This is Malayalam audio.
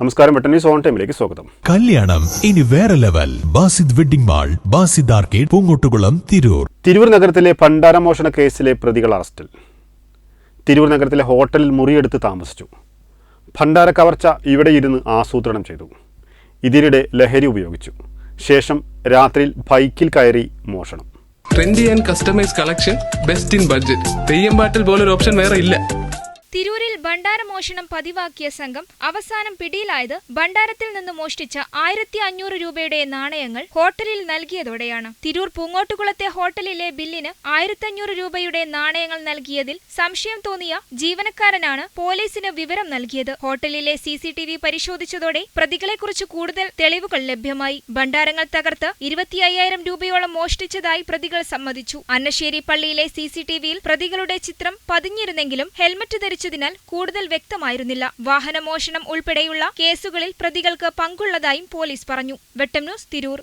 നമസ്കാരം വെട്ടൻ സോൺ ഓൺ ടൈമിലേക്ക് സ്വാഗതം. കല്യാണം ഇനി വേറെ level. Basid wedding mall Basid arcade Poonkottukulam Tirur. Tirur നഗരത്തിലെ ഭണ്ഡാരമോഷണ കേസിലെ പ്രതികൾ അറസ്റ്റിൽ. തിരൂർ നഗരത്തിലെ ഹോട്ടലിൽ മുറിയെടുത്ത് താമസിച്ചു. ഭണ്ഡാര കവർച്ച ഇവിടെ ഇരുന്ന് ആസൂത്രണം ചെയ്തു. ഇതിനിടെ ലഹരി ഉപയോഗിച്ചു. ശേഷം രാത്രിയിൽ ബൈക്കിൽ കയറി മോഷണം. Trendy and customise collection best in budget Theyyam പാട്ടിൽ പോലൊരു ഓപ്ഷൻ വേറെ ഇല്ല. തിരൂരിൽ ഭണ്ഡാരമോഷണം പതിവാക്കിയ സംഘം അവസാനം പിടിയിലായത് ഭണ്ഡാരത്തിൽ നിന്ന് മോഷ്ടിച്ച ആയിരത്തി അഞ്ഞൂറ് രൂപയുടെ നാണയങ്ങൾ ഹോട്ടലിൽ നൽകിയതോടെയാണ്. തിരൂർ പൂങ്ങോട്ടുകുളത്തെ ഹോട്ടലിലെ ബില്ലിന് ആയിരത്തഞ്ഞൂറ് രൂപയുടെ നാണയങ്ങൾ നൽകിയതിൽ സംശയം തോന്നിയ ജീവനക്കാരനാണ് പോലീസിന് വിവരം നൽകിയത്. ഹോട്ടലിലെ സി സി ടി വി പരിശോധിച്ചതോടെ പ്രതികളെക്കുറിച്ച് കൂടുതൽ തെളിവുകൾ ലഭ്യമായി. ഭണ്ഡാരങ്ങൾ തകർത്ത് ഇരുപത്തി അയ്യായിരം രൂപയോളം മോഷ്ടിച്ചതായി പ്രതികൾ സമ്മതിച്ചു. അന്നശ്ശേരി പള്ളിയിലെ സി സി ടി വിയിൽ പ്രതികളുടെ ചിത്രം പതിഞ്ഞിരുന്നെങ്കിലും ഹെൽമറ്റ് ധരിച്ചതിനാൽ കൂടുതൽ വ്യക്തമായിരുന്നില്ല. വാഹനമോഷണം ഉൾപ്പെടെയുള്ള കേസുകളിൽ പ്രതികൾക്ക് പങ്കുള്ളതായും പോലീസ് പറഞ്ഞു. വെട്ടം ന്യൂസ് തിരൂർ.